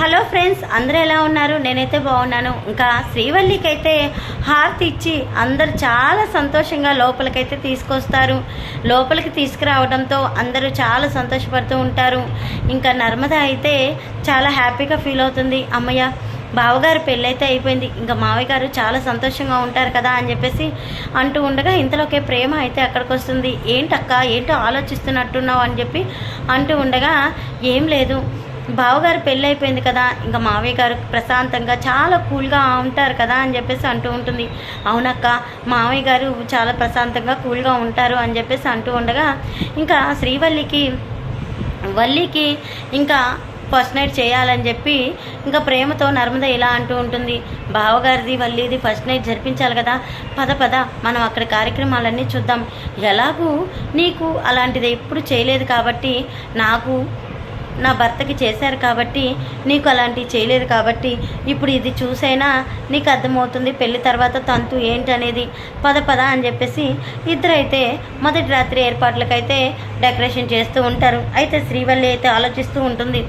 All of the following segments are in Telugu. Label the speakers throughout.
Speaker 1: హలో ఫ్రెండ్స్ అందరూ ఎలా ఉన్నారు? నేనైతే బాగున్నాను. ఇంకా శ్రీవల్లికి అయితే హారతి ఇచ్చి అందరు చాలా సంతోషంగా లోపలికైతే తీసుకొస్తారు. లోపలికి తీసుకురావడంతో అందరూ చాలా సంతోషపడుతూ ఉంటారు. ఇంకా నర్మద అయితే చాలా హ్యాపీగా ఫీల్ అవుతుంది. అమ్మయ్య బావగారు పెళ్ళైతే అయిపోయింది. ఇంకా మావయ్య గారు చాలా సంతోషంగా ఉంటారు కదా అని చెప్పేసి అంటూ ఉండగా ఇంతలోకే ప్రేమ అయితే అక్కడికి వస్తుంది ఏంటక్క ఏంటో ఆలోచిస్తున్నట్టున్నావు అని చెప్పి అంటూ ఉండగా ఏం లేదు. బావగారు పెళ్ళి అయిపోయింది కదా ఇంకా మావయ్య గారు ప్రశాంతంగా చాలా కూల్గా ఉంటారు కదా అని చెప్పేసి అంటూ ఉంటుంది. అవునక్క మావయ్య గారు చాలా ప్రశాంతంగా కూల్గా ఉంటారు అని చెప్పేసి అంటూ ఉండగా ఇంకా శ్రీవల్లికి వల్లికి ఇంకా ఫస్ట్ నైట్ చేయాలని చెప్పి ఇంకా ప్రేమతో నర్మద ఇలా అంటూ ఉంటుంది. బావగారిది వల్లిది ఫస్ట్ నైట్ జరిపించాలి కదా పద పద మనం అక్కడ కార్యక్రమాలన్నీ చూద్దాం. ఎలాగూ నీకు అలాంటిది ఎప్పుడు చేయలేదు కాబట్టి నాకు నా భర్తకి చేశారు కాబట్టి నీకు అలాంటివి చేయలేదు కాబట్టి ఇప్పుడు ఇది చూసైనా నీకు అర్థమవుతుంది పెళ్ళి తర్వాత తంతు ఏంటనేది. పద పద అని చెప్పేసి ఇద్దరైతే మొదటి రాత్రి ఏర్పాట్లకైతే డెకరేషన్ చేస్తూ ఉంటారు. అయితే శ్రీవల్లి అయితే ఆలోచిస్తూ ఉంటుంది.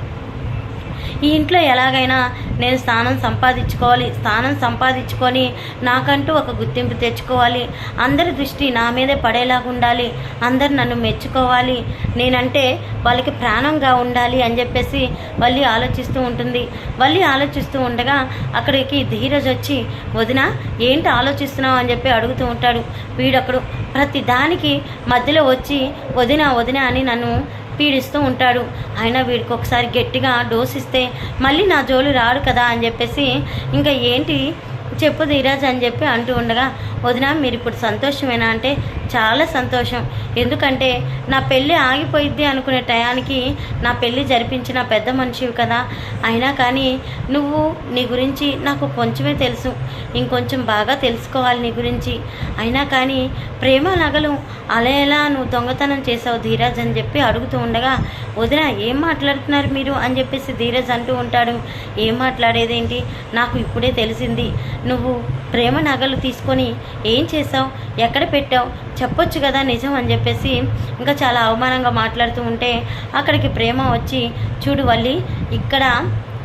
Speaker 1: ఈ ఇంట్లో ఎలాగైనా నేను స్థానం సంపాదించుకోవాలి. స్థానం సంపాదించుకొని నాకంటూ ఒక గుర్తింపు తెచ్చుకోవాలి. అందరి దృష్టి నా మీదే పడేలాగా ఉండాలి. అందరు నన్ను మెచ్చుకోవాలి. నేనంటే వాళ్ళకి ప్రాణంగా ఉండాలి అని చెప్పేసి వల్లి ఆలోచిస్తూ ఉంటుంది. వల్లి ఆలోచిస్తూ ఉండగా అక్కడికి ధీరజ్ వచ్చి వదిన ఏంటి ఆలోచిస్తున్నావు? అని చెప్పి అడుగుతూ ఉంటాడు వీడక్కడు ప్రతి దానికి మధ్యలో వచ్చి వదిన వదిన అని నన్ను పీడిస్తూ ఉంటాడు. అయినా వీడికి ఒకసారి గట్టిగా డోస్ ఇస్తే మళ్ళీ నా జోలు రాడు కదా అని చెప్పేసి ఇంకా ఏంటి? చెప్పు ధీరాజ్ అని చెప్పి అంటూ ఉండగా వదిన మీరు ఇప్పుడు సంతోషమేనా అంటే చాలా సంతోషం. ఎందుకంటే నా పెళ్ళి ఆగిపోయిద్ది అనుకునే టయానికి నా పెళ్ళి జరిపించిన పెద్ద మనిషివి కదా. అయినా కానీ నువ్వు నీ గురించి నాకు కొంచెమే తెలుసు. ఇంకొంచెం బాగా తెలుసుకోవాలి నీ గురించి. అయినా కానీ ప్రేమ నగలు అలా ఎలా నువ్వు దొంగతనం చేసావు ధీరాజ్ అని చెప్పి అడుగుతూ ఉండగా వదిన ఏం మాట్లాడుతున్నారు మీరు అని చెప్పేసి ధీరజ్ అంటూ ఉంటాడు. ఏం మాట్లాడేదేంటి? నాకు ఇప్పుడే తెలిసింది. నువ్వు ప్రేమ నగలు తీసుకొని ఏం చేసావు ఎక్కడ పెట్టావు? చెప్పొచ్చు కదా నిజం అని చెప్పేసి ఇంకా చాలా అవమానంగా మాట్లాడుతూ ఉంటే అక్కడికి ప్రేమ వచ్చి చూడు వల్లి ఇక్కడ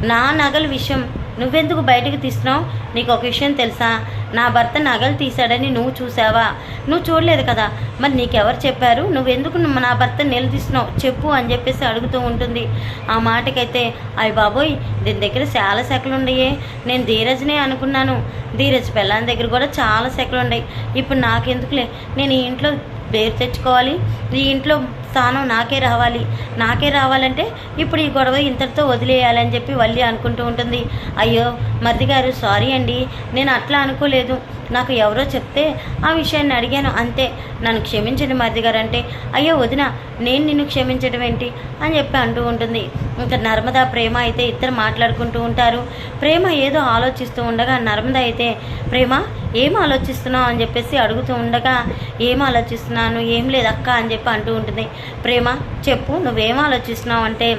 Speaker 1: నా నగల విషయం నువ్వెందుకు బయటకు తీస్తున్నావు? నీకు ఒక విషయం తెలుసా? నా భర్త నగలు తీశాడని నువ్వు చూసావా నువ్వు చూడలేదు కదా? మరి నీకెవరు చెప్పారు? నువ్వెందుకు నా భర్త నిలదీస్తున్నావు? చెప్పు అని చెప్పేసి అడుగుతూ ఉంటుంది. ఆ మాటకైతే అయ్య బాబోయ్ దీని దగ్గర చాలా సెకలు ఉండయే నేను ధీరజ్నే అనుకున్నాను. ధీరజ్ పెళ్ళాని దగ్గర కూడా చాలా సెకలు ఉన్నాయి ఇప్పుడు నాకెందుకులే? నేను ఈ ఇంట్లో పేరు తెచ్చుకోవాలి. ఈ ఇంట్లో స్థానం నాకే రావాలి. నాకే రావాలంటే ఇప్పుడు ఈ గొడవ ఇంతటితో వదిలేయాలని చెప్పి వల్లి అనుకుంటూ ఉంటుంది. అయ్యో మరిది గారు సారీ అండి. నేను అట్లా అనుకోలేదు. నాకు ఎవరో చెప్తే ఆ విషయాన్ని అడిగాను. అంతే. నన్ను క్షమించండి మరిది గారు అంటే అయ్యో వదిన నేను నిన్ను క్షమించడం ఏంటి? అని చెప్పి అంటూ ఉంటుంది. ఇంకా నర్మదా ప్రేమ అయితే ఇద్దరు మాట్లాడుకుంటూ ఉంటారు. ప్రేమ ఏదో ఆలోచిస్తూ ఉండగా నర్మద అయితే ప్రేమ ఏం ఆలోచిస్తున్నావు? అని చెప్పేసి అడుగుతూ ఉండగా ఏం ఆలోచిస్తున్నాను? ఏం లేదు అక్క అని చెప్పి అంటూ ఉంటుంది. ప్రేమ చెప్పు నువ్వేం ఆలోచిస్తున్నావు? అంటే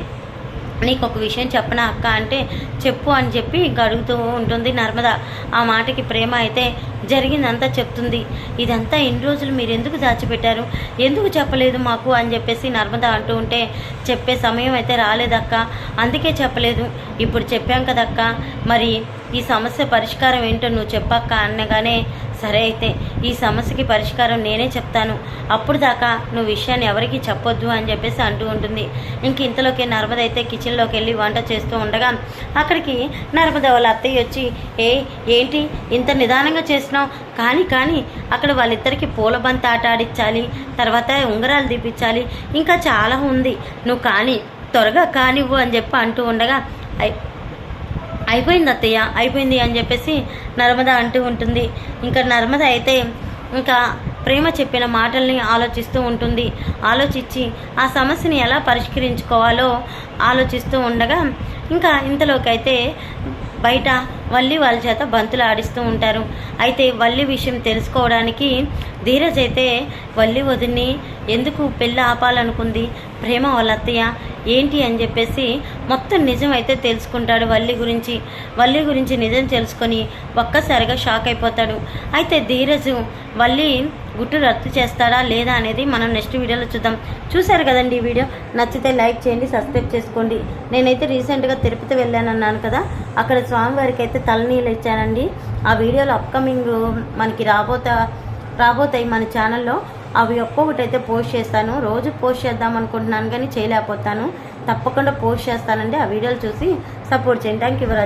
Speaker 1: నీకు ఒక విషయం చెప్పనా అక్క అంటే చెప్పు అని చెప్పి ఇంక అడుగుతూ ఉంటుంది నర్మద. ఆ మాటకి ప్రేమ అయితే జరిగిందంతా చెప్తుంది. ఇదంతా ఎన్ని రోజులు మీరు ఎందుకు దాచిపెట్టారు? ఎందుకు చెప్పలేదు మాకు అని చెప్పేసి నర్మద అంటూ ఉంటే చెప్పే సమయం అయితే రాలేదక్క. అందుకే చెప్పలేదు. ఇప్పుడు చెప్పాం కదక్క. మరి ఈ సమస్య పరిష్కారం ఏంటో నువ్వు చెప్పక్క అనగానే సరే అయితే ఈ సమస్యకి పరిష్కారం నేనే చెప్తాను. అప్పుడు దాకా నువ్వు విషయాన్ని ఎవరికి చెప్పొద్దు అని చెప్పేసి అంటూ ఉంటుంది. ఇంక ఇంతలోకి నర్మద అయితే కిచెన్లోకి వెళ్ళి వంట చేస్తూ ఉండగా అక్కడికి నర్మద వాళ్ళ అత్తయ్య వచ్చి ఏ ఏంటి? ఇంత నిదానంగా చేసినావు కానీ కానీ అక్కడ వాళ్ళిద్దరికి పూలబంత ఆట ఆడించాలి తర్వాత ఉంగరాలు తీపించాలి ఇంకా చాలా ఉంది. నువ్వు కానీ త్వరగా కానివ్వు అని చెప్పి అంటూ ఉండగా అయిపోయింది అత్తయ్య అయిపోయింది అని చెప్పేసి నర్మద అంటూ ఉంటుంది. ఇంకా నర్మద అయితే ఇంకా ప్రేమ చెప్పిన మాటల్ని ఆలోచిస్తూ ఉంటుంది. ఆలోచించి ఆ సమస్యని ఎలా పరిష్కరించుకోవాలో ఆలోచిస్తూ ఉండగా ఇంకా ఇంతలోకైతే బయట వల్లి వాళ్ళ చేత బంతులు ఆడిస్తూ ఉంటారు. అయితే వల్లి విషయం తెలుసుకోవడానికి ధీరజ్ అయితే వల్లి వదిని ఎందుకు పెళ్ళి ఆపాలనుకుంది? ప్రేమ వాళ్ళ అత్తయ్య ఏంటి అని చెప్పేసి మొత్తం నిజం అయితే తెలుసుకుంటాడు వల్లి గురించి. వల్లి గురించి నిజం తెలుసుకొని ఒక్కసారిగా షాక్ అయిపోతాడు. అయితే ధీరజు వల్లి గుట్టు రద్దు చేస్తాడా లేదా అనేది మనం నెక్స్ట్ వీడియోలో చూద్దాం. చూశారు కదండి ఈ వీడియో? నచ్చితే లైక్ చేయండి సబ్స్క్రైబ్ చేసుకోండి. నేనైతే రీసెంట్గా తిరుపతి వెళ్ళాను అన్నాను కదా అక్కడ స్వామివారికి అయితే తలనీళ్ళు ఇచ్చానండి. ఆ వీడియోలో అప్కమింగ్ మనకి రాబోతా రాబోతాయి మన ఛానల్లో. అవి ఒక్కొక్కటి అయితే పోస్ట్ చేస్తాను. రోజు పోస్ట్ చేద్దాం అనుకుంటున్నాను కానీ చేయలేకపోతాను. తప్పకుండా పోస్ట్ చేస్తానండి. ఆ వీడియోలు చూసి సపోర్ట్ చేయండి. Thank you for